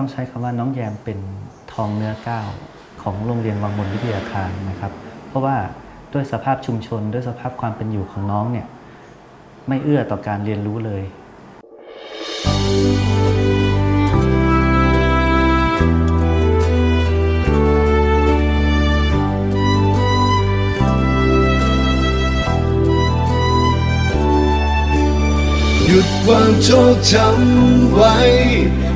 ต้องใช้คำว่าน้องแยมเป็นทองเนื้อก้าวของโรงเรียนวังบนวิทยาคารนะครับ เพราะว่าด้วยสภาพชุมชน ด้วยสภาพความเป็นอยู่ของน้องเนี่ยไม่เอื้อต่อการเรียนรู้เลย หยุดความโชคช้ำไว้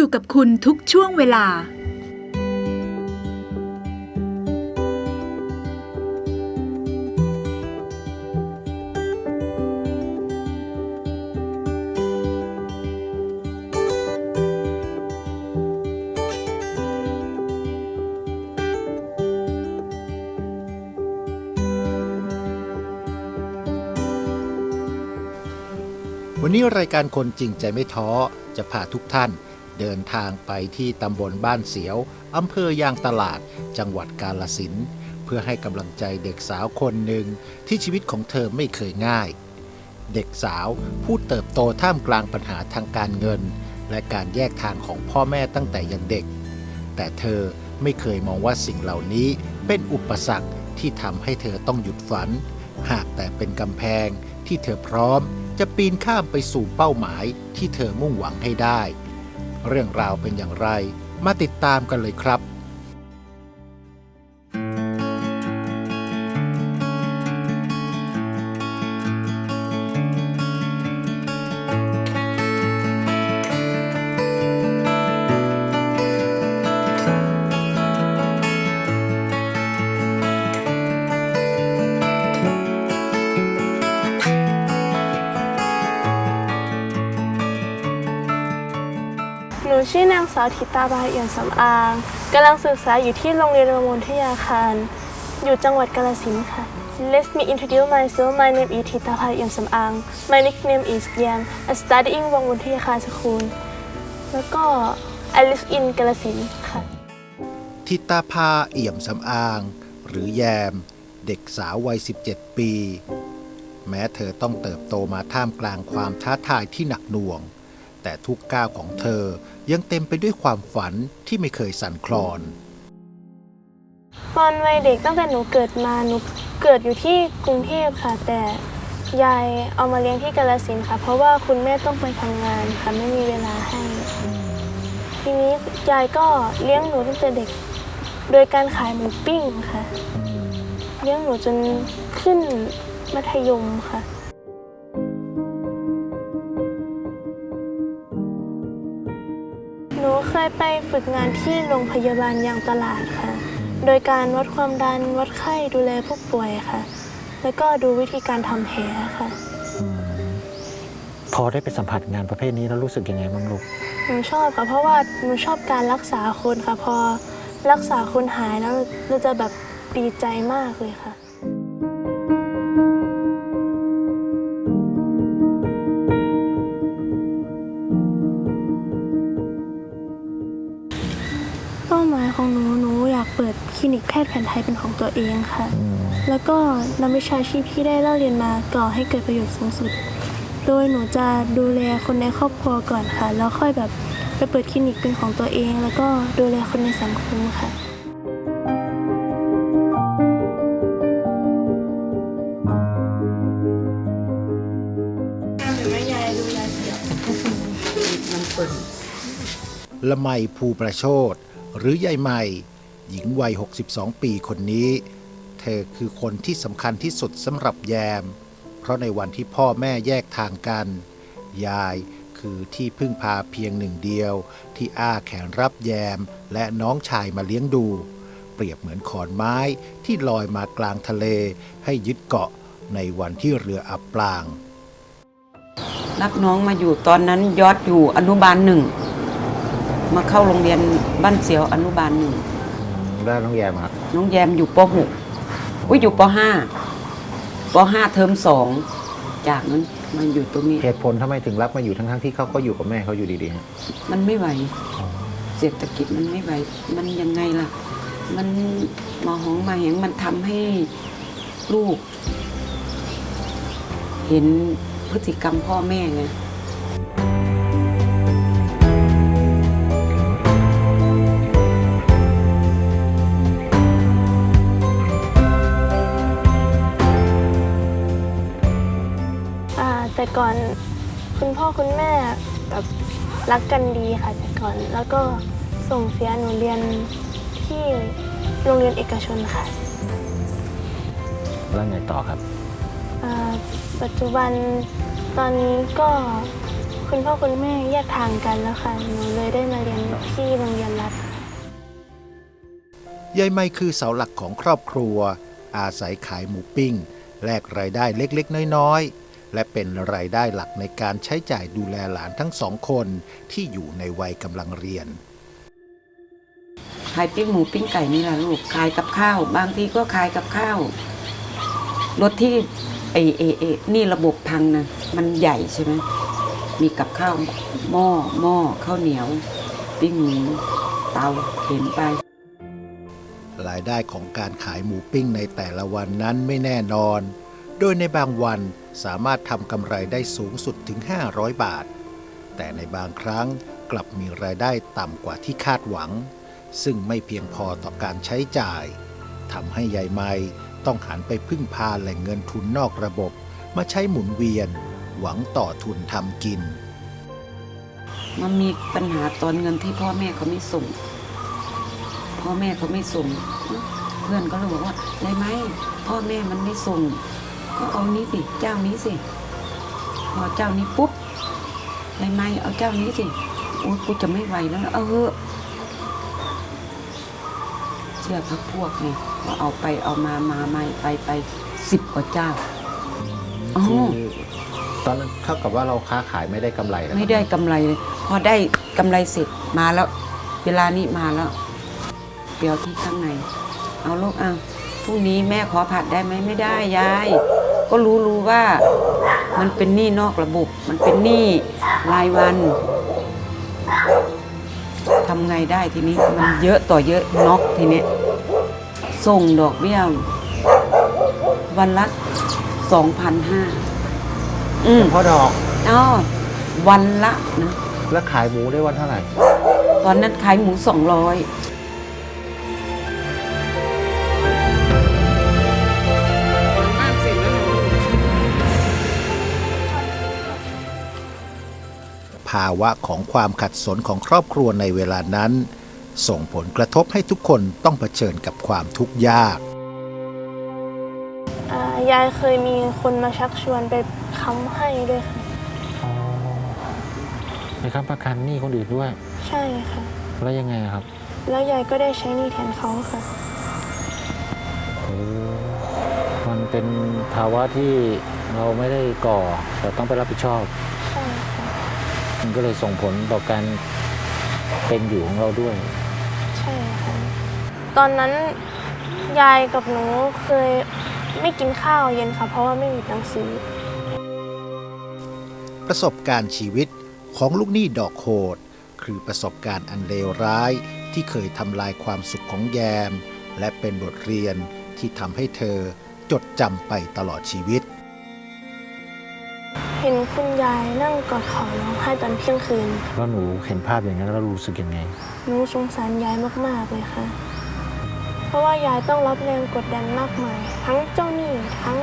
อยู่กับคุณทุกช่วงเวลา วันนี้รายการคนจริงใจไม่ท้อจะพาทุกท่าน เดินทางไปที่ตำบลบ้านเสียวอำเภอยางตลาด จังหวัดกาลสินเพื่อให้กำลังใจเด็กสาวคนหนึ่งที่ชีวิตของเธอไม่เคยง่าย เด็กสาวผู้เติบโตท่ามกลางปัญหาทางการเงิน และการแยกทางของพ่อแม่ตั้งแต่ยังเด็ก แต่เธอไม่เคยมองว่าสิ่งเหล่านี้เป็นอุปสรรคที่ทำให้เธอต้องหยุดฝัน หากแต่เป็นกำแพงที่เธอพร้อมจะปีนข้ามไปสู่เป้าหมายที่เธอมุ่งหวังให้ได้ เรื่องราวเป็นอย่างไร มาติดตามกันเลยครับ ชื่อนางสาวธิตาบาเอี่ยมสำอางกำลังศึกษาอยู่ที่โรงเรียนประมงทยาคาร อยู่จังหวัดกาฬสินธุ์ค่ะ Let me introduce myself. My name is Thita Pai Yam Samang. My nickname is Yam. I study in วังวนทยาคาร School แล้วก็ I live in กาฬสินธุ์ค่ะ ทิตาภาเอี่ยมสำอาง หรือแยม เด็กสาววัย 17 ปี แม้เธอต้องเติบโตมาท่ามกลางความท้าทายที่หนักหน่วง แต่ทุกก้าวของเธอยังเต็มไปด้วยความฝันที่ไม่เคยสั่นคลอน ตอนวัยเด็กตั้งแต่หนูเกิดมาหนูเกิดอยู่ที่กรุงเทพค่ะ แต่ยายเอามาเลี้ยงที่กาฬสินธุ์ค่ะ เพราะว่าคุณแม่ต้องไปทำงานค่ะไม่มีเวลาให้ ทีนี้ยายก็เลี้ยงหนูตั้งแต่เด็ก โดยการขายหมูปิ้งค่ะ เลี้ยงหนูจนขึ้นมัธยมค่ะ ยไปฝึกงานที่โรงพยาบาลยางตลาดค่ะ โดยการวัดความดันวัดไข้ดูแลผู้ป่วยค่ะ แล้วก็ดูวิธีการทำแผลค่ะ พอได้ไปสัมผัสงานประเภทนี้แล้วรู้สึกยังไงบ้างลูก หนูชอบค่ะ เพราะว่าหนูชอบการรักษาคนค่ะ พอรักษาคนหายแล้วเราจะแบบดีใจมากเลยค่ะ นิกแพทย์แผนไทยเป็นของตัวเองค่ะ แล้วก็นำวิชาชีพที่ได้เล่าเรียนมาก่อให้เกิดประโยชน์สูงสุด โดยหนูจะดูแลคนในครอบครัวก่อนค่ะ แล้วค่อยแบบไปเปิดคลินิกเป็นของตัวเอง แล้วก็ดูแลคนในสังคมค่ะละไมภูประโชดหรือยายไม่ หญิงวัย 62 ปีคนนี้ เธอคือคนที่สำคัญที่สุดสำหรับแยม เพราะในวันที่พ่อแม่แยกทางกัน ยายคือที่พึ่งพาเพียงหนึ่งเดียว ที่อ้าแขนรับแยมและน้องชายมาเลี้ยงดู เปรียบเหมือนขอนไม้ที่ลอยมากลางทะเล ให้ยึดเกาะในวันที่เรืออับปลาง รับน้องมาอยู่ตอนนั้นยอดอยู่อนุบาลหนึ่ง มาเข้าโรงเรียนบ้านเสียวอนุบาลหนึ่ง แล้วน้องแยมครับ น้องแยมอยู่ปหกอุ้ยอยู่ปห้าปห้าเทอมสองจากนั้นมาอยู่ตรงนี้ เหตุผลทำไมถึงรับมาอยู่ทั้งๆที่เขาก็อยู่กับแม่เขาอยู่ดีๆฮะมันไม่ไหว เศรษฐกิจมันไม่ไหว มันยังไงล่ะ มันมาหองมาเหงมันทำให้ลูก เห็นพฤติกรรมพ่อแม่ไง ก่อนคุณพ่อคุณแม่แบบรักกันดีค่ะแต่ก่อน แล้วก็ส่งเสียหนูเรียนที่โรงเรียนเอกชนค่ะแล้วไงต่อครับอ่าปัจจุบันตอนนี้ก็คุณพ่อคุณแม่แยกทางกันแล้วค่ะหนูเลยได้มาเรียนที่โรงเรียนรัฐค่ะยายไม่คือเสาหลักของครอบครัว อาศัยขายหมูปิ้งแลกรายได้เล็กๆ น้อยๆ และเป็นรายได้หลักในการใช้จ่ายดูแลหลานทั้งสองคนที่อยู่ในวัยกำลังเรียนขายปิ้งหมูปิ้งไก่นี่แหละลูกขายกับข้าว บางทีก็ขายกับข้าวรถที่เอเอเอนี่ระบบพังนะมันใหญ่ใช่ไหมมีกับข้าวหม้อหม้อข้าวเหนียว ปิ้งหมูเตาเข็นไปรายได้ของการขายหมูปิ้งในแต่ละวันนั้นไม่แน่นอน โดยในบางวันสามารถทำกำไรได้สูงสุดถึง 500 บาท แต่ในบางครั้งกลับมีรายได้ต่ำกว่าที่คาดหวัง ซึ่งไม่เพียงพอต่อการใช้จ่ายทำให้ยายไม่ต้องหันไปพึ่งพาแหล่งเงินทุนนอกระบบ มาใช้หมุนเวียน หวังต่อทุนทำกิน มันมีปัญหาตอนเงินที่พ่อแม่เขาไม่ส่ง พ่อแม่เขาไม่ส่ง เพื่อนก็เลยบอกว่าได้ไหมพ่อแม่มันไม่ส่ง ก็เอานี้สิ เจ้านี้สิพอเจ้านี้ปุ๊บได้ไหมเอาเจ้านี้สิโอ้ยกูจะไม่ไหวแล้วนะเอาเถอะเชื่อพักพวกไงว่าเอาไปเอามามาไม่ไปไปสิบกว่าเจ้าอ๋อคือตอนนั้นเท่ากับว่าเราค้าขายไม่ได้กำไรแล้วไม่ได้กำไรเลยพอได้กำไรเสร็จมาแล้ว เวลานี้มาแล้ว เดี๋ยวที่ข้างใน เอาลูกเอาพ รุ่งนี้แม่ขอผัดได้ไหมไม่ได้ยาย ก็รู้รู้ว่า มันเป็นหนี้นอกระบบ มันเป็นหนี้รายวันทำไงได้ทีนี้มันเยอะต่อเยอะนอกทีนี้ส่งดอกเบี้ยวันละสองพันห้าอืมเฉพาะดอกอ๋อวันละนะแล้วขายหมูได้วันเท่าไหร่ ตอนนั้นขายหมูสองร้อย ภาวะของความขัดสนของครอบครัวในเวลานั้น ส่งผลกระทบให้ทุกคนต้องเผชิญกับความทุกข์ยากอ่ายายเคยมีคนมาชักชวนไปค้ำให้ด้วยค่ะอ๋อในค้ำประกันหนี้คนอื่นด้วย ใช่ค่ะ แล้วยังไงอะครับ แล้วยายก็ได้ใช้หนี้แทนเขาค่ะโอ้มันเป็นภาวะที่เราไม่ได้ก่อ แต่ต้องไปรับผิดชอบใช่ค่ะ มันก็เลยส่งผลต่อการเป็นอยู่ของเราด้วย ใช่ค่ะตอนนั้นยายกับหนูเคยไม่กินข้าวเย็นค่ะ เพราะว่าไม่มีตังค์ซื้อ ประสบการณ์ชีวิตของลูกหนี้ดอกโหด คือประสบการณ์อันเลวร้ายที่เคยทำลายความสุขของแยม และเป็นบทเรียนที่ทำให้เธอจดจำไปตลอดชีวิต เห็นคุณยายนั่งกอดเขาร้องไห้ตอนเที่ยงคืน แล้วหนูเห็นภาพอย่างนั้นแล้วรู้สึกยังไง หนูสงสารยายมากๆเลยค่ะ เพราะว่ายายต้องรับแรงกดดันมากมาย ทั้งเจ้าหนี้ทั้ง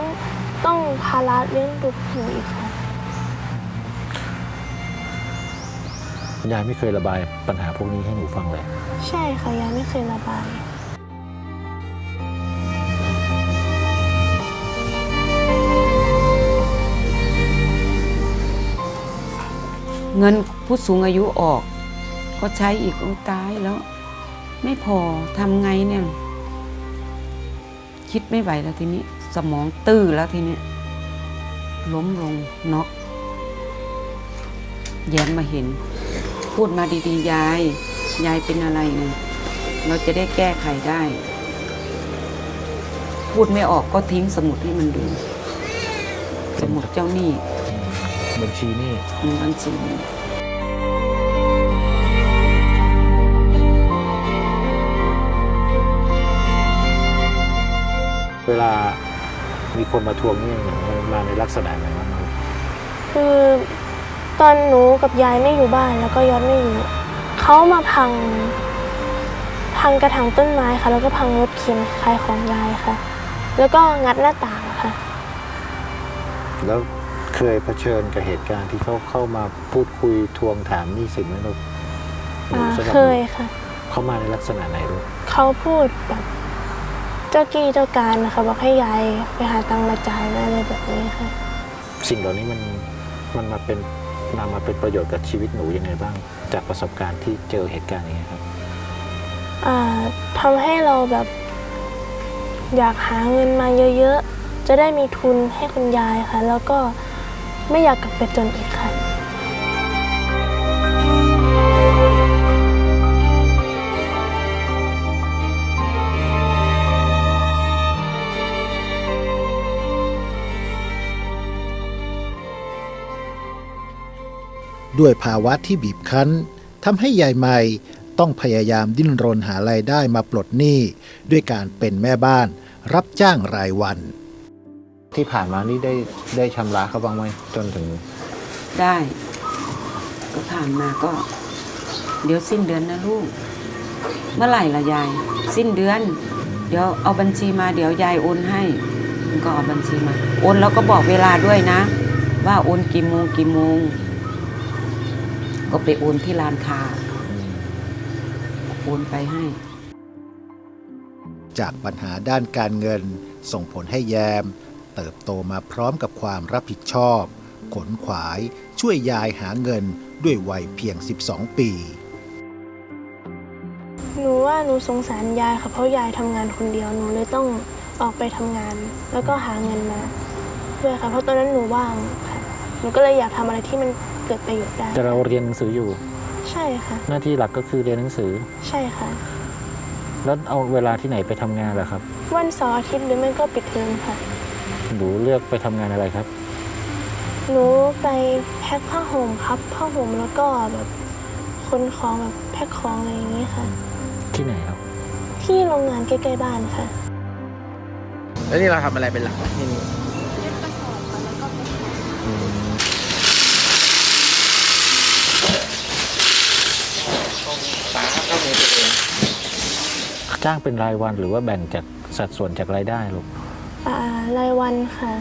ต้องภาระเลี้ยงดูหนูอีกค่ะ ยายไม่เคยระบายปัญหาพวกนี้ให้หนูฟังเลย ใช่ค่ะยายไม่เคยระบาย เงินผู้สูงอายุออก ก็ใช้อีกโอ้ตายแล้ว ไม่พอทำไงเนี่ย คิดไม่ไหวแล้วทีนี้ สมองตื้อแล้วทีนี้ล้มลงน็อกแย้มมาเห็น พูดมาดีๆ ยาย ยายเป็นอะไรไงเราจะได้แก้ไขได้ พูดไม่ออกก็ทิ้งสมุดให้มันดู สมุดเจ้าหนี้ บัญชีนี่อืมบัญชีนี้เวลามีคนมาทวงหนี่มันมาในลักษณะไหนบ้างครับคือตอนหนูกับยายไม่อยู่บ้านแล้วก็ยอดไม่อยู่เขามาพัง พังกระถางต้นไม้ค่ะ แล้วก็พังรถเข็นขายของยายค่ะ แล้วก็งัดหน้าต่างค่ะ แล้ว เคยเผชิญกับเหตุการณ์ที่เขาเข้ามาพูดคุยทวงถามหนี้สินไหมลูกหนูอ่าสำหรับเคยค่ะ เขามาในลักษณะไหนลูกเขาพูดแบบเจ้ากี้เจ้าการนะคะบอกให้ยายไปหาตังค์มาจ่ายนะอะไรแบบนี้ค่ะ สิ่งเหล่านี้มันมันมาเป็นนำมาเป็นประโยชน์กับชีวิตหนูยังไงบ้าง จากประสบการณ์ที่เจอเหตุการณ์อย่างนี้ยครับ อ่าทำให้เราแบบอยากหาเงินมาเยอะๆ จะได้มีทุนให้คุณยายค่ะ แล้วก็ ไม่อยากกลับไปจนอีกค่ะ ด้วยภาวะที่บีบคั้นทำให้ยายไม่ต้องพยายามดิ้นรนหารายได้มาปลดหนี้ ด้วยการเป็นแม่บ้านรับจ้างรายวัน ที่ผ่านมานี่ได้ได้ชำระเขาบ้างไหมจนถึง ได้ ก็ผ่านมาก็ เดี๋ยวสิ้นเดือนนะลูก เมื่อไหร่ล่ะยาย สิ้นเดือน เดี๋ยวเอาบัญชีมาเดี๋ยวยายโอนให้มันก็เอาบัญชีมา โอนแล้วก็บอกเวลาด้วยนะ ว่าโอนกี่โมงกี่โมง ก็ไปโอนที่ร้านค้าโอนไปให้ จากปัญหาด้านการเงินส่งผลให้แยม เติบโตมาพร้อมกับความรับผิดชอบ ขนขวาย ช่วยยายหาเงินด้วยวัยเพียง 12 ปี หนูว่าหนูสงสารยายค่ะเพราะยายทำงานคนเดียวหนูเลยต้องออกไปทำงาน แล้วก็หาเงินมาด้วยค่ะเพราะตอนนั้นหนูว่างค่ะหนูก็เลยอยากทำอะไรที่มันเกิดประโยชน์ได้แต่เราเรียนหนังสืออยู่ ใช่ค่ะ หน้าที่หลักก็คือเรียนหนังสือ ใช่ค่ะ แล้วเอาเวลาที่ไหนไปทำงานล่ะครับ วันเสาร์อาทิตย์หรือไม่ก็ปิดเทอมค่ะ หนูเลือกไปทำงานอะไรครับ หนูไปแพ็คผ้าห่มพับผ้าห่มแล้วก็แบบคนของแบบแพ็คของอะไรอย่างนี้ค่ะ ที่ไหนครับ ที่โรงงานใกล้ๆบ้านค่ะ แล้วนี่เราทำอะไรเป็นหลักที่นี่ป้าก็มีตัวเอง จ้างเป็นรายวันหรือว่าแบ่งจากสัดส่วนจากรายได้ลูก อ่ารายวันค่ะ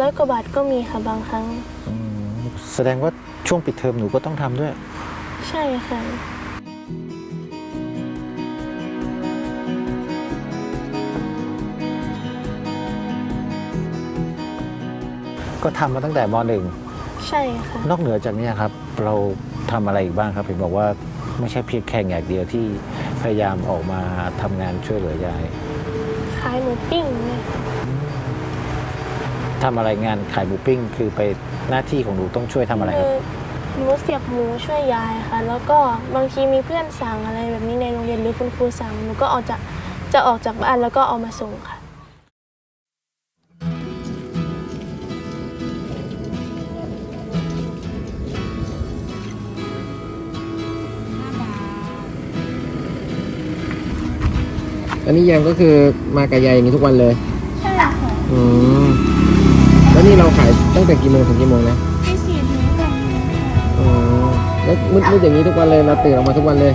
ร้อยกว่าบาทก็มีค่ะบางครั้ง อืมแสดงว่าช่วงปิดเทอมหนูก็ต้องทำด้วย ใช่ค่ะ ก็ทำมาตั้งแต่มหนึ่ง ใช่ค่ะ นอกเหนือจากเนี้ครับ เราทำอะไรอีกบ้างครับเห็นบอกว่าไม่ใช่เพียงแค่อย่างเดียวที่พยายามออกมาทำงานช่วยเหลือยาย ขายหมูปิ้งเนี่ย ทำอะไรงานขายหมูปิ้ง คือไปหน้าที่ของหนูต้องช่วยทำอะไรคคืรับอหนูเสียบหมูช่วยยายค่ะ แล้วก็บางทีมีเพื่อนสั่งอะไรแบบนี้ในโรงเรียนหรือคุณครูสั่งหนูก็ออกจากจะออกจากบ้านแล้วก็เอามาส่งค่ะ อันนี้แยมก็คือมากับยายอย่างนี้ทุกวันเลย ใช่ค่ะ อืม แล้วนี่เราขายตั้งแต่กี่โมงถึงกี่โมงนะที่สี่ถึงกับอ๋อแล้วมืดมืดอย่างนี้ทุกวันเลยเราตื่นออกมาทุกวันเลย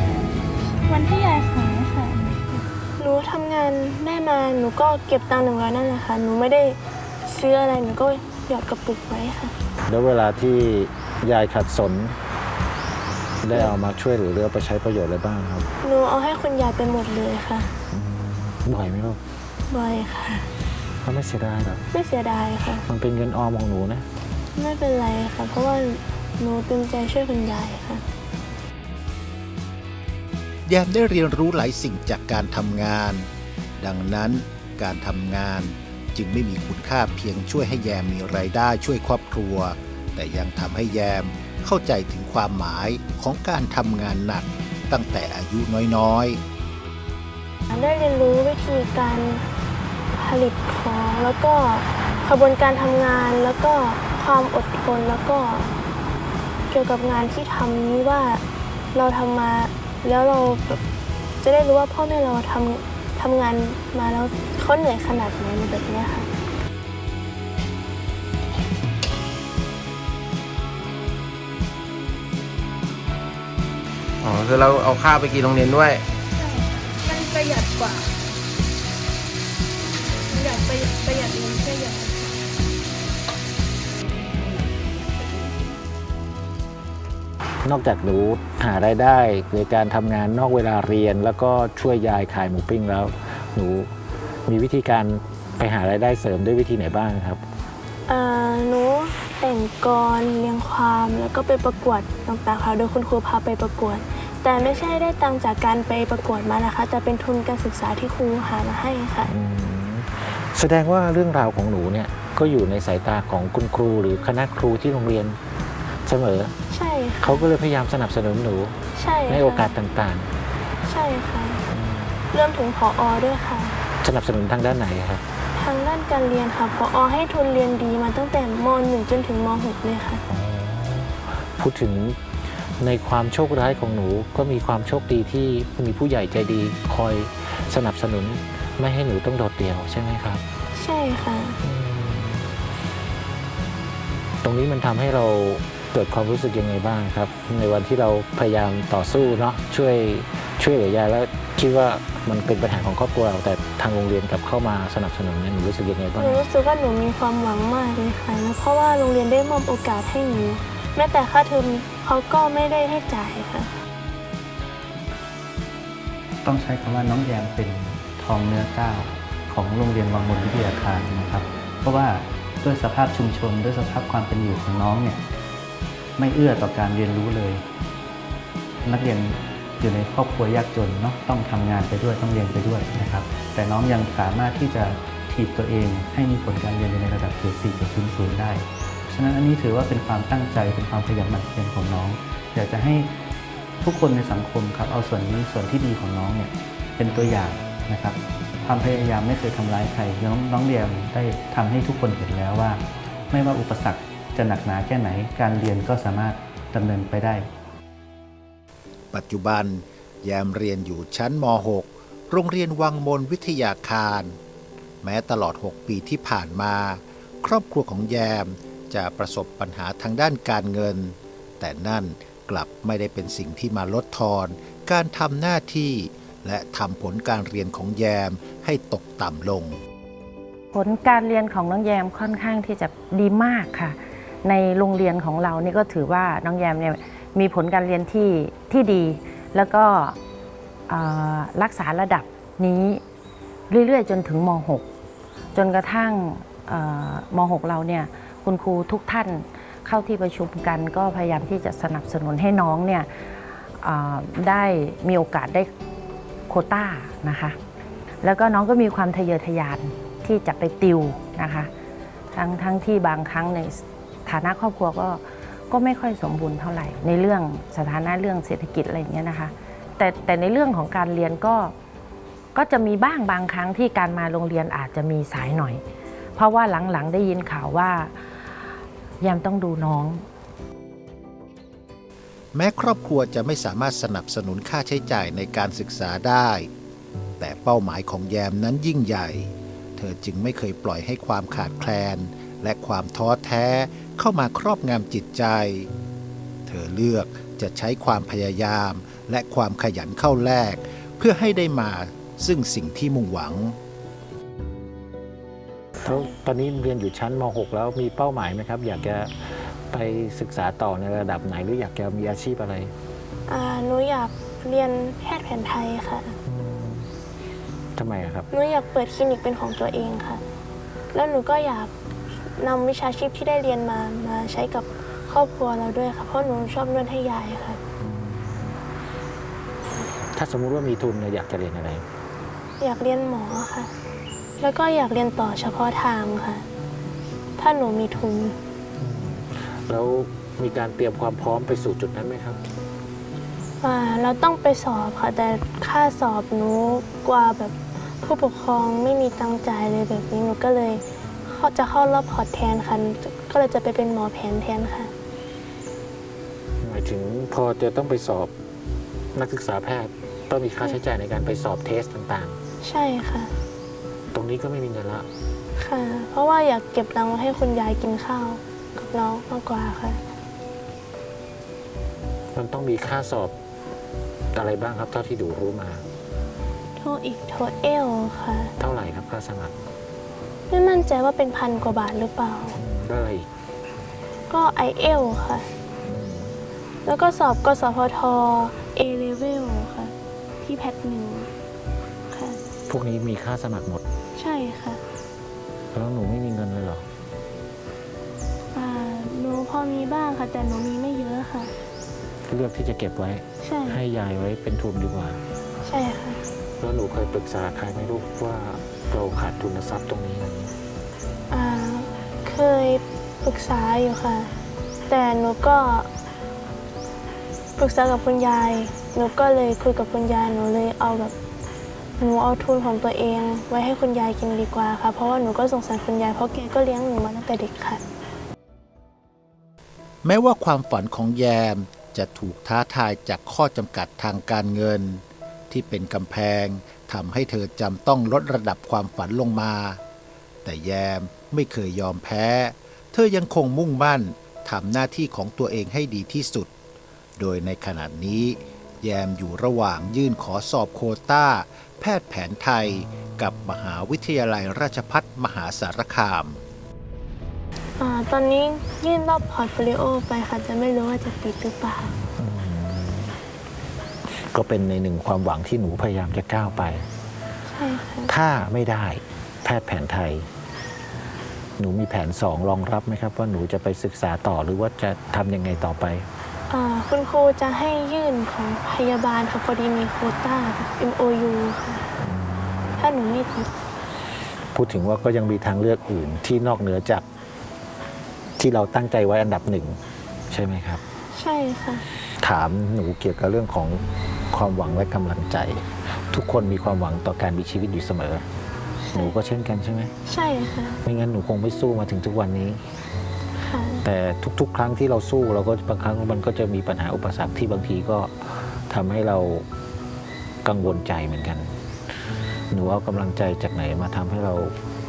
วันที่ยายขายค่ะ หนูทำงานได้มาหนูก็เก็บตังค์หนึ่งร้อยนั่นแหละค่ะ หนูไม่ได้ซื้ออะไรหนูก็หยอดกระปุกไว้ค่ะ แล้วเวลาที่ยายขัดสน ได้เอามาช่วยเหลือหรือเอาไปใช้ประโยชน์อะไรบ้างครับหนูเอาให้คุณยายไปหมดเลยค่ะ บ่อยไหมลูกบ่อยค่ะ เขาไม่เสียดายหรอกไม่เสียดายค่ะ มันเป็นเงินออมของหนูนะ ไม่เป็นไรค่ะ เพราะว่าหนูเต็มใจช่วยคุณยายค่ะ แยมได้เรียนรู้หลายสิ่งจากการทำงาน ดังนั้นการทำงานจึงไม่มีคุณค่าเพียงช่วยให้แยมมีไรายได้ช่วยครอบครัว แต่ยังทำให้แยมเข้าใจถึงความหมายของการทำงานหนักตั้งแต่อายุน้อยๆ ได้เรียนรู้วิธีการ ผลิตของ แล้วก็กระบวนการทำงาน แล้วก็ความอดทน แล้วก็เกี่ยวกับงานที่ทำนี้ว่าเราทำมาแล้วเราแบบจะได้รู้ว่าพ่อแม่เราทำทำงานมาแล้วเขาเหนื่อยขนาดไหนในแบบเนี้ยค่ะอ๋อคือเราเอาข้าวไปกินโรงเรียนด้วย มันประหยัดกว่า นอกจากหนูหารายได้ในการทำงานนอกเวลาเรียน แล้วก็ช่วยยายขายหมูปิ้งแล้ว หนูมีวิธีการไปหารายได้เสริมด้วยวิธีไหนบ้างครับ เอ่อหนูแต่งกรเรียงความแล้วก็ไปประกวดต่างๆค่ะโดยคุณครูพาไปประกวด แต่ไม่ใช่ได้ตังค์จากการไปประกวดมานะคะ แต่เป็นทุนการศึกษาที่ครูหามาให้ค่ะอืมแสดงว่าเรื่องราวของหนูเนี่ยก็อยู่ในสายตาของคุณครูหรือคณะครูที่โรงเรียนเสมอ ใช่ ค่ะเขาก็เลยพยายามสนับสนุนหนูใช่ค่ะในโอกาสต่างใช่ค่ะเริ่มถึงพออด้วยค่ะ ๆ สนับสนุนทางด้านไหนครับทางด้านการเรียนค่ะพออให้ทุนเรียนดีมาตั้งแต่ม .1 จนถึงม .6 เลยค่ะ พูดถึงในความโชคร้ายของหนูก็มีความโชคดีที่มีผู้ใหญ่ใจดีคอยสนับสนุนไม่ให้หนูต้องโดดเดี่ยวใช่ไหมครับ ใช่ค่ะ ตรงนี้มันทำให้เรา เกิดความรู้สึกยังไงบ้างครับ ในวันที่เราพยายามต่อสู้เนาะช่วยช่วยเหลือยายแล้วคิดว่ามันเป็นปัญหาของครอบครัวเราแต่ทางโรงเรียนกลับเข้ามาสนับสนุนเนี่ยหนูรู้สึกยังไงหบ้างนูรู้สึกว่าหนูมีความหวังมากเลยค่ะแล้วเพราะว่าโรงเรียนได้มอบโอกาสให้หนูแม้แต่ค่าเทอมเขาก็ไม่ได้ให้จ่ายค่ะ ต้องใช้คำว่าน้องแยมเป็นทองเนื้อก้าวของโรงเรียนวังบนวิทยาคารนะครับ เพราะว่าด้วยสภาพชุมชนด้วยสภาพความเป็นอยู่ของน้องเนี่ย ไม่เอื้อต่อการเรียนรู้เลย นักเรียนอยู่ในครอบครัวยากจนเนาะต้องทำงานไปด้วยต้องเรียนไปด้วยนะครับ แต่น้องยังสามารถที่จะถีบตัวเองให้มีผลการเรียนอยู่ในระดับเกรด4.00 ได้ ฉะนั้นอันนี้ถือว่าเป็นความตั้งใจเป็นความขยันหมั่นเพียรของน้อง อยากจะให้ทุกคนในสังคมครับเอาส่วนนี้ส่วนที่ดีของน้องเนี่ยเป็นตัวอย่างนะครับความพยายามไม่เคยทำร้ายใครน้องน้องเรียมได้ทำให้ทุกคนเห็นแล้วว่า ไม่ว่าอุปสรรค จะหนักหนาแค่ไหน การเรียนก็สามารถดำเนินไปได้ ปัจจุบันแยมเรียนอยู่ชั้นม .6 โรงเรียนวังมนวิทยาคาร แม้ตลอด 6 ปีที่ผ่านมา ครอบครัวของแยมจะประสบปัญหาทางด้านการเงิน แต่นั่นกลับไม่ได้เป็นสิ่งที่มาลดทอน การทำหน้าที่ และทำผลการเรียนของแยมให้ตกต่ำลง ผลการเรียนของน้องแยมค่อนข้างที่จะดีมากค่ะ ในโรงเรียนของเรานี่ก็ถือว่าน้องแยมเนี่ยมีผลการเรียนที่ที่ดี แล้วก็รักษาระดับนี้เรื่อยๆ จนถึงม .6 จนกระทั่งม .6 เราเนี่ยคุณครูทุกท่านเข้าที่ประชุมกันก็พยายามที่จะสนับสนุนให้น้องเนี่ยได้มีโอกาสได้โคต้านะคะ แล้วก็น้องก็มีความทะเยอทะยานที่จะไปติวนะคะ ทั้งทั้งที่บางครั้งใน ฐานะครอบครัวก็ก็ไม่ค่อยสมบูรณ์เท่าไหร่ ในเรื่องสถานะเรื่องเศรษฐกิจอะไรอย่างเงี้ยนะคะ แต่แต่ในเรื่องของการเรียนก็ก็จะมีบ้างบางครั้งที่การมาโรงเรียนอาจจะมีสายหน่อย เพราะว่าหลังๆได้ยินข่าวว่ายังต้องดูน้อง แม้ครอบครัวจะไม่สามารถสนับสนุนค่าใช้จ่ายในการศึกษาได้ แต่เป้าหมายของแยมนั้นยิ่งใหญ่ เธอจึงไม่เคยปล่อยให้ความขาดแคลน และความท้อแท้เข้ามาครอบงำจิตใจ เธอเลือกจะใช้ความพยายามและความขยันเข้าแลกเพื่อให้ได้มาซึ่งสิ่งที่มุ่งหวังแล้วตอนนี้เรียนอยู่ชั้นม .6 แล้วมีเป้าหมายไหมครับ อยากจะไปศึกษาต่อในระดับไหนหรืออยากจะมีอาชีพอะไรอ่าหนูอยากเรียนแพทย์แผนไทยค่ะทำไมอะครับ หนูอยากเปิดคลินิกเป็นของตัวเองค่ะ แล้วหนูก็อยาก นำวิชาชีพที่ได้เรียนมามาใช้กับครอบครัวเราด้วยค่ะเพราะหนูชอบนวดให้ยายค่ะ ถ้าสมมุติว่ามีทุนเนี่ยอยากจะเรียนอะไร อยากเรียนหมอค่ะ แล้วก็อยากเรียนต่อเฉพาะทางค่ะ ถ้าหนูมีทุน แล้วมีการเตรียมความพร้อมไปสู่จุดนั้นไหมครับ อ่าเราต้องไปสอบค่ะ แต่ค่าสอบหนูกว่าแบบผู้ปกครองไม่มีตังค์จ่ายเลยแบบนี้หนูก็เลยเขา จะเข้ารอบพอร์ตแทนค่ะหนูก็เลยจะไปเป็นหมอแผนแทนค่ะ หมายถึงพอจะต้องไปสอบนักศึกษาแพทย์ต้องมีค่าใช้จ่ายในการไปสอบเทสต่างใช่ค่ะ ๆ ตรงนี้ก็ไม่มีเงินละค่ะ เพราะว่าอยากเก็บตังค์ไว้ให้คุณยายกินข้าวกับน้องมากกว่าค่ะ มันต้องมีค่าสอบอะไรบ้างครับเท่าที่ดูรู้มา โทอีกโทเอลค่ะ เท่าไหร่ครับค่าสมัคร ไม่มั่นใจว่าเป็นพันกว่าบาทหรือเปล่าแล้วอะไรอีกก็ไอเอลค่ะ แล้วก็สอบกสพท A level ค่ะ ที่แพทหนึ่งค่ะ พวกนี้มีค่าสมัครหมด ใช่ค่ะแล้วหนูไม่มีเงินเลยเหรออ่าหนูพอมีบ้างค่ะ แต่หนูมีไม่เยอะค่ะ เลือกที่จะเก็บไว้ ใช่ ให้ยายไว้เป็นทุนดีกว่า ใช่ค่ะ แล้วหนูเคยปรึกษาใครไหมลูกว่า เราขาดทุนทรัพย์ตรงนี้อะไรอย่างนี้อ่าเคยปรึกษาอยู่ค่ะ แต่หนูก็ปรึกษากับคุณยาย หนูก็เลยคุยกับคุณยาย หนูเลยเอาแบบ หนูเอาทุนของตัวเอง ไว้ให้คุณยายกินดีกว่าค่ะ เพราะว่าหนูก็สงสารคุณยาย เพราะแกก็เลี้ยงหนูมาตั้งแต่เด็กค่ะ แม้ว่าความฝันของแยมจะถูกท้าทายจากข้อจำกัดทางการเงิน ที่เป็นกำแพง ทำให้เธอจำต้องลดระดับความฝันลงมา แต่แยมไม่เคยยอมแพ้ เธอยังคงมุ่งมั่นทำหน้าที่ของตัวเองให้ดีที่สุด โดยในขณะนี้ แยมอยู่ระหว่างยื่นขอสอบโคต้า แพทย์แผนไทย กับมหาวิทยาลัยราชพัฒมหาสารคามอาตอนนี้ยื่นรอบพอร์ตโฟลิโอไปค่ะแต่ไม่รู้ว่าจะติดหรือเปล่า ก็เป็นในหนึ่งความหวังที่หนูพยายามจะก้าวไปใช่ค่ะถ้าไม่ได้แพทย์แผนไทย หนูมีแผนสองรองรับไหมครับ ว่าหนูจะไปศึกษาต่อหรือว่าจะทำยังไงต่อไป อ่าคุณครูจะให้ยื่นของพยาบาลค่ะพอดีมีโควต้าแบบ MOU ค่ะ ถ้าหนูไม่ติดพูดถึงว่าก็ยังมีทางเลือกอื่นที่นอกเหนือจาก ที่เราตั้งใจไว้อันดับหนึ่ง ใช่ไหมครับ ใช่ค่ะ ถามหนูเกี่ยวกับเรื่องของ ความหวังและกำลังใจ ทุกคนมีความหวังต่อการมีชีวิตอยู่เสมอ หนูก็เช่นกันใช่ไหมใช่ค่ะ ไม่งั้นหนูคงไม่สู้มาถึงทุกวันนี้ ค่ะแต่ทุก ๆ ครั้งที่เราสู้เราก็บางครั้งมันก็จะมีปัญหาอุปสรรคที่บางทีก็ทำให้เรากังวลใจเหมือนกัน หนูเอากำลังใจจากไหนมาทำให้เรา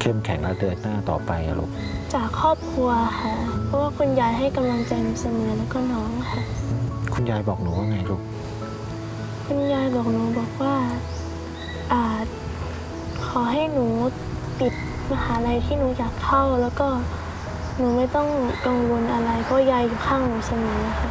เข้มแข็งและเดินหน้าต่อไปอะลูก จากครอบครัวค่ะ เพราะว่าคุณยายให้กำลังใจหนูเสมอแล้วก็น้องค่ะ คุณยายบอกหนูว่าไงลูก คุณยายบอกหนูบอกว่าอาจขอให้หนูติดมหาลัยที่หนูอยากเข้า แล้วก็หนูไม่ต้องกังวลอะไรเพราะยายอยู่ข้างหนูเสมอค่ะ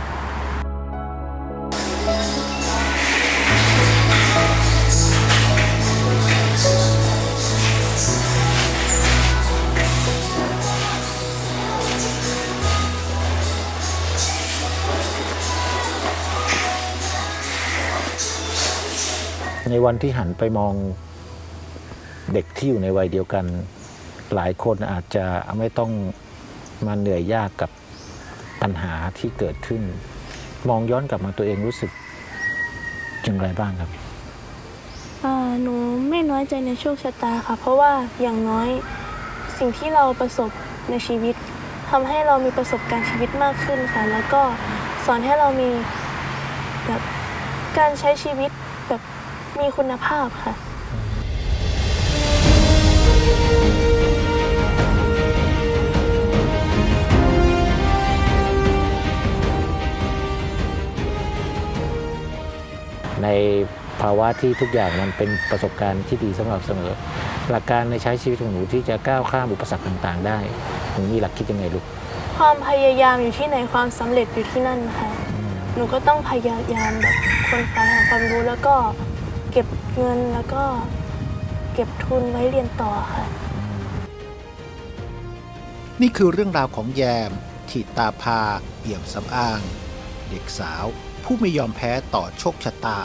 วันที่หันไปมองเด็กที่อยู่ในวัยเดียวกัน หลายคนอาจจะไม่ต้องมาเหนื่อยยากกับปัญหาที่เกิดขึ้น มองย้อนกลับมาตัวเองรู้สึกอย่างไรบ้างครับหนูไม่น้อยใจในโชคชะตาค่ะ เพราะว่าอย่างน้อยสิ่งที่เราประสบในชีวิตทำให้เรามีประสบการณ์ชีวิตมากขึ้นค่ะ แล้วก็สอนให้เรามีแบบการใช้ชีวิต มีคุณภาพค่ะ ในภาวะที่ทุกอย่างมันเป็นประสบการณ์ที่ดีสำหรับเสมอ หลักการในใช้ชีวิตของหนูที่จะก้าวข้ามอุปสรรคต่าง ๆ ได้ หนูมีหลักคิดยังไงลูก ความพยายามอยู่ที่ไหนความสำเร็จอยู่ที่นั่นค่ะ หนูก็ต้องพยายามแบบคนไปหาความรู้แล้วก็ เก็บเงินแล้วก็เก็บทุนไว้เรียนต่อค่ะ นี่คือเรื่องราวของแยมทิตาภา เอี่ยมสำอาง เด็กสาว ผู้ไม่ยอมแพ้ต่อโชคชะตา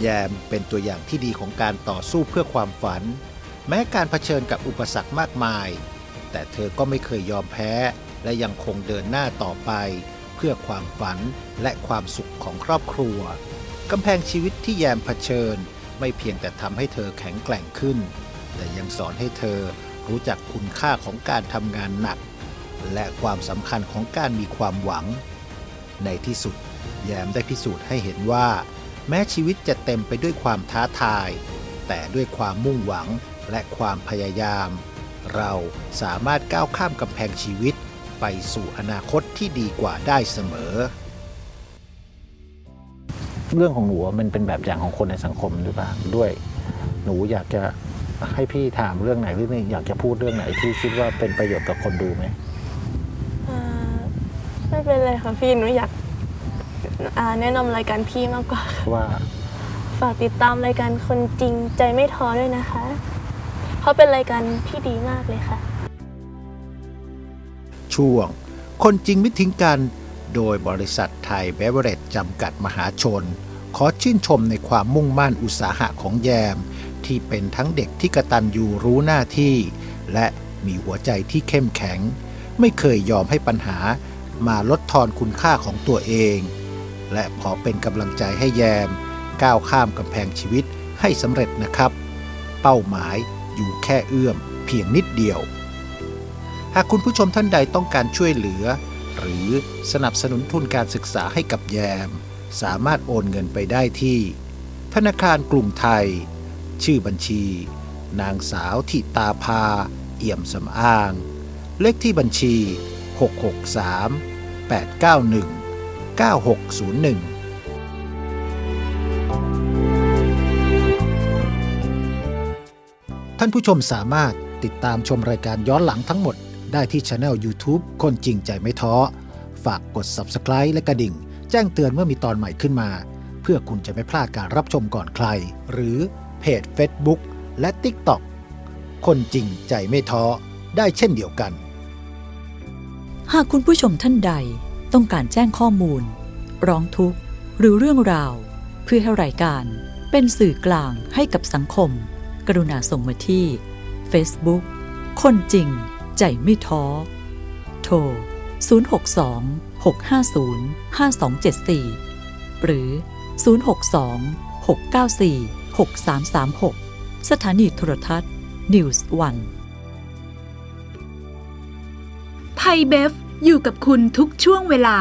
แยมเป็นตัวอย่างที่ดีของการต่อสู้เพื่อความฝัน แม้การเผชิญกับอุปสรรคมากมาย แต่เธอก็ไม่เคยยอมแพ้ และยังคงเดินหน้าต่อไป เพื่อความฝันและความสุขของครอบครัว กำแพงชีวิตที่แยมเผชิญ ไม่เพียงแต่ทำให้เธอแข็งแกร่งขึ้น แต่ยังสอนให้เธอรู้จักคุณค่าของการทำงานหนัก และความสำคัญของการมีความหวัง ในที่สุด แยมได้พิสูจน์ให้เห็นว่า แม้ชีวิตจะเต็มไปด้วยความท้าทาย แต่ด้วยความมุ่งหวังและความพยายาม เราสามารถก้าวข้ามกำแพงชีวิต ไปสู่อนาคตที่ดีกว่าได้เสมอ เรื่องของหนูอะมันเป็นแบบอย่างของคนในสังคมหรือเปล่าด้วย หนูอยากจะให้พี่ถามเรื่องไหนหรืออยากจะพูดเรื่องไหนที่คิดว่าเป็นประโยชน์กับคนดูไหมอ่าไม่เป็นไรค่ะพี่หนูอยากอ่าแนะนำรายการพี่มากกว่าค่ะว่า ฝากติดตามรายการคนจริงใจไม่ท้อด้วยนะคะเพราะเป็นรายการที่ดีมากเลยค่ะ ช่วง คนจริงไม่ทิ้งกัน โดยบริษัทไทยเบเวอร์เรจจำกัดมหาชน ขอชื่นชมในความมุ่งมั่นอุตสาหะของแยม ที่เป็นทั้งเด็กที่กระตันยูรู้หน้าที่ และมีหัวใจที่เข้มแข็ง ไม่เคยยอมให้ปัญหามาลดทอนคุณค่าของตัวเอง และขอเป็นกำลังใจให้แยม ก้าวข้ามกำแพงชีวิตให้สำเร็จนะครับ เป้าหมายอยู่แค่เอื้อมเพียงนิดเดียว หากคุณผู้ชมท่านใดต้องการช่วยเหลือ หรือสนับสนุนทุนการศึกษาให้กับแยม สามารถโอนเงินไปได้ที่ ธนาคารกรุงไทย ชื่อบัญชี นางสาวทิตาภา เอี่ยมสำอาง เลขที่บัญชี 663 891 9601ท่านผู้ชมสามารถติดตามชมรายการย้อนหลังทั้งหมด ได้ที่ช anel YouTube คนจริงใจไม่ท้อ ฝากกด Subscribe และกระดิ่ง แจ้งเตือนเมื่อมีตอนใหม่ขึ้นมา เพื่อคุณจะไม่พลาดการรับชมก่อนใคร หรือเพจ Facebook และ TikTok คนจริงใจไม่ท้อ ได้เช่นเดียวกัน หากคุณผู้ชมท่านใดต้องการแจ้งข้อมูล ร้องทุกข์ หรือเรื่องราว เพื่อให้รายการ เป็นสื่อกลางให้กับสังคม กรุณาส่งมาที่ Facebook คนจริง ใจไม่ท้อ โทร 062 650 5274 หรือ 062 694 6336 สถานีโทรทัศน์ News One ไทยเบฟ อยู่กับคุณทุกช่วงเวลา